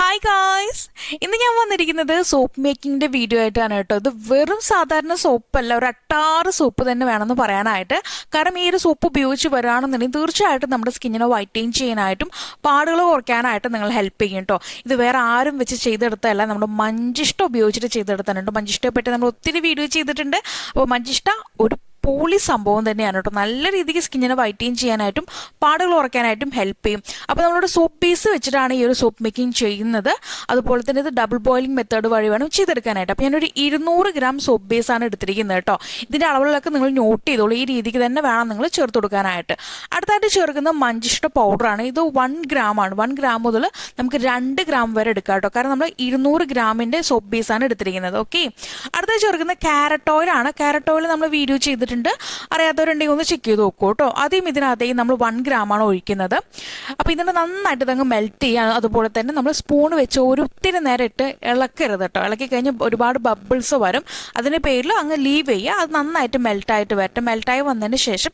Hi guys ഇന്ന് ഞാൻ വന്നിരിക്കുന്നത് സോപ്പ് മേക്കിങ്ങിന്റെ വീഡിയോ ആയിട്ടാണ് കേട്ടോ. ഇത് വെറും സാധാരണ സോപ്പല്ല ഒരു അട്ടാറ് സോപ്പ് തന്നെ വേണമെന്ന് പറയാനായിട്ട്. കാരണം ഈ ഒരു സോപ്പ് ഉപയോഗിച്ച് വരികയാണെന്നുണ്ടെങ്കിൽ തീർച്ചയായിട്ടും നമ്മുടെ സ്കിന്നിനെ വൈറ്റെയിൻ ചെയ്യാനായിട്ടും പാടുകൾ കുറയ്ക്കാനായിട്ടും നിങ്ങൾ ഹെൽപ്പ് ചെയ്യും കേട്ടോ. ഇത് വേറെ ആരും വെച്ച് ചെയ്തെടുത്തതല്ല. നമ്മുടെ മഞ്ചിഷ്ട ഉപയോഗിച്ചിട്ട് ചെയ്തെടുത്തതാണ് കേട്ടോ. മഞ്ചിഷ്ടയെ പറ്റി നമ്മൾ ഒത്തിരി വീഡിയോ ചെയ്തിട്ടുണ്ട്. അപ്പോൾ മഞ്ചിഷ്ട ഒരു പോളി സംഭവം തന്നെയാണ് കേട്ടോ. നല്ല രീതിക്ക് സ്കിന്നിനെ വൈറ്റൈൻ ചെയ്യാനായിട്ടും പാടുകൾ ഉറക്കാനായിട്ടും ഹെൽപ്പ് ചെയ്യും. അപ്പോൾ നമ്മളോട് സോപ്പ് പീസ് വെച്ചിട്ടാണ് ഈ ഒരു സോപ്പ് മേക്കിംഗ് ചെയ്യുന്നത്. അതുപോലെ തന്നെ ഇത് ഡബിൾ ബോയിലിംഗ് മെത്തേഡ് വഴി വേണം ചെയ്തെടുക്കാനായിട്ട്. അപ്പോൾ ഞാനൊരു ഇരുന്നൂറ് ഗ്രാം സോപ്പ് ബേസ് ആണ് എടുത്തിരിക്കുന്നത് കേട്ടോ. ഇതിന്റെ അളവുകളൊക്കെ നിങ്ങൾ നോട്ട് ചെയ്തോളൂ. ഈ രീതിക്ക് തന്നെ വേണം നിങ്ങൾ ചേർത്ത് കൊടുക്കാനായിട്ട്. അടുത്തായിട്ട് ചേർക്കുന്ന മഞ്ചിഷ്ട പൗഡറാണ് ഇത് വൺ ഗ്രാം ആണ്. വൺ ഗ്രാം മുതൽ നമുക്ക് രണ്ട് ഗ്രാം വരെ എടുക്കാം കേട്ടോ. കാരണം നമ്മൾ ഇരുന്നൂറ് ഗ്രാമിന്റെ സോപ്പ് ബേസ് ആണ് എടുത്തിരിക്കുന്നത്. ഓക്കെ അടുത്ത ചേർക്കുന്ന ക്യാരറ്റ് ഓയിൽ ആണ്. ക്യാരറ്റ് ഓയിൽ നമ്മൾ വീഡിയോ ചെയ്തിട്ടുണ്ട് അറിയാത്തവരുണ്ടെങ്കിൽ ഒന്ന് ചെക്ക് ചെയ്ത് നോക്കൂ കേട്ടോ ആദ്യം ഇതിനകത്തേക്ക് നമ്മൾ വൺ ആണ് ഒഴിക്കുന്നത്. അപ്പോൾ ഇതിനെ നന്നായിട്ട് ഇതങ്ങ് മെൽറ്റ് ചെയ്യാൻ അതുപോലെ തന്നെ നമ്മൾ സ്പൂൺ വെച്ച് ഒരുത്തിരി നേരം ഇട്ട് ഇളക്കരുത് കേട്ടോ ഇളക്കി കഴിഞ്ഞ് ഒരുപാട് ബബിൾസ് വരും. അതിന്റെ പേരിൽ അങ്ങ് ലീവ് ചെയ്യുക. അത് നന്നായിട്ട് മെൽറ്റായിട്ട് വരട്ടെ. മെൽറ്റായി വന്നതിന് ശേഷം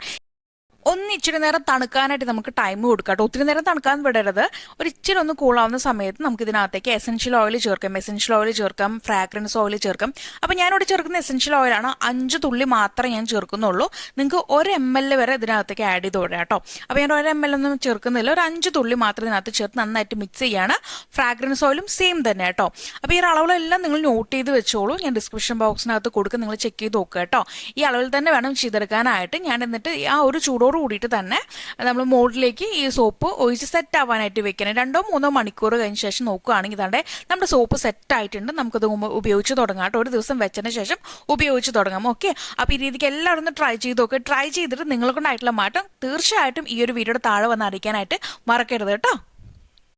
ഒന്ന് ഇച്ചിരി നേരം തണുക്കാനായിട്ട് നമുക്ക് ടൈം കൊടുക്കാം കേട്ടോ ഒത്തിരി നേരം തണുക്കാൻ വിടരുത്. ഒരു ഇച്ചിരി ഒന്ന് കൂളാവുന്ന സമയത്ത് നമുക്ക് ഇതിനകത്തേക്ക് എസെൻഷ്യൽ ഓയിൽ ചേർക്കാം. എസെൻഷ്യൽ ഓയിൽ ചേർക്കാം ഫ്രാഗ്രൻസ് ഓയിൽ ചേർക്കാം. അപ്പോൾ ഞാനിവിടെ ചേർക്കുന്ന എസെൻഷ്യൽ ഓയിലാണ് അഞ്ച് തുള്ളി മാത്രമേ ഞാൻ ചേർക്കുന്നുള്ളൂ. നിങ്ങൾക്ക് ഒരു എം എൽ വരെ ഇതിനകത്തേക്ക് ആഡ് ചെയ്ത് വിടാം കേട്ടോ അപ്പോൾ ഞാൻ ഒരു എം എൽ ഒന്നും ചേർക്കുന്നില്ല. ഒരു അഞ്ച് തുള്ളി മാത്രം ഇതിനകത്ത് ചേർത്ത് നന്നായിട്ട് മിക്സ് ചെയ്യാണ്. ഫ്രാഗ്രൻസ് ഓയിലും സെയിം തന്നെ കേട്ടോ. അപ്പോൾ ഈ അളവിലെല്ലാം നിങ്ങൾ നോട്ട് ചെയ്ത് വെച്ചോളൂ. ഞാൻ ഡിസ്ക്രിപ്ഷൻ ബോക്സിനകത്ത് കൊടുക്കുക നിങ്ങൾ ചെക്ക് ചെയ്ത് നോക്കുക കേട്ടോ. ഈ അളവിൽ തന്നെ വേണം ചെയ്തെടുക്കാനായിട്ട്. ഞാൻ എന്നിട്ട് ആ ഒരു ചൂടോട് കൂടിയിട്ട് തന്നെ നമ്മൾ മോഡിലേക്ക് ഈ സോപ്പ് ഒഴിച്ച് സെറ്റ് ആവാനായിട്ട് വെക്കണം. രണ്ടോ മൂന്നോ മണിക്കൂർ കഴിഞ്ഞ ശേഷം നോക്കുകയാണെങ്കിൽ തന്നെ നമ്മുടെ സോപ്പ് സെറ്റ് ആയിട്ടുണ്ട്. നമുക്കത് ഉപയോഗിച്ച് തുടങ്ങാം കേട്ടോ. ഒരു ദിവസം വെച്ചതിന് ശേഷം ഉപയോഗിച്ച് തുടങ്ങാം. ഓക്കെ അപ്പോൾ ഈ രീതിക്ക് എല്ലാവരും ഒന്ന് ട്രൈ ചെയ്ത് നോക്കുക ട്രൈ ചെയ്തിട്ട് നിങ്ങളെ കൊണ്ടായിട്ടുള്ള മാറ്റം തീർച്ചയായിട്ടും ഈ ഒരു വീഡിയോയുടെ താഴെ വന്ന് അറിയിക്കാനായിട്ട് മറക്കരുത് കേട്ടോ.